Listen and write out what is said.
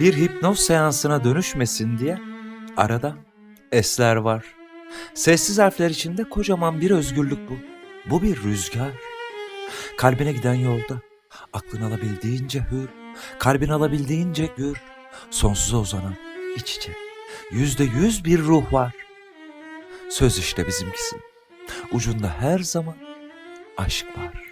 bir hipnoz seansına dönüşmesin diye arada esler var. Sessiz harfler içinde kocaman bir özgürlük bu. Bu bir rüzgar. Kalbine giden yolda aklın alabildiğince hür, kalbin alabildiğince gür, sonsuza uzanan iç içe. Yüzde yüz bir ruh var. Söz işte bizimkisi. Ucunda her zaman aşk var.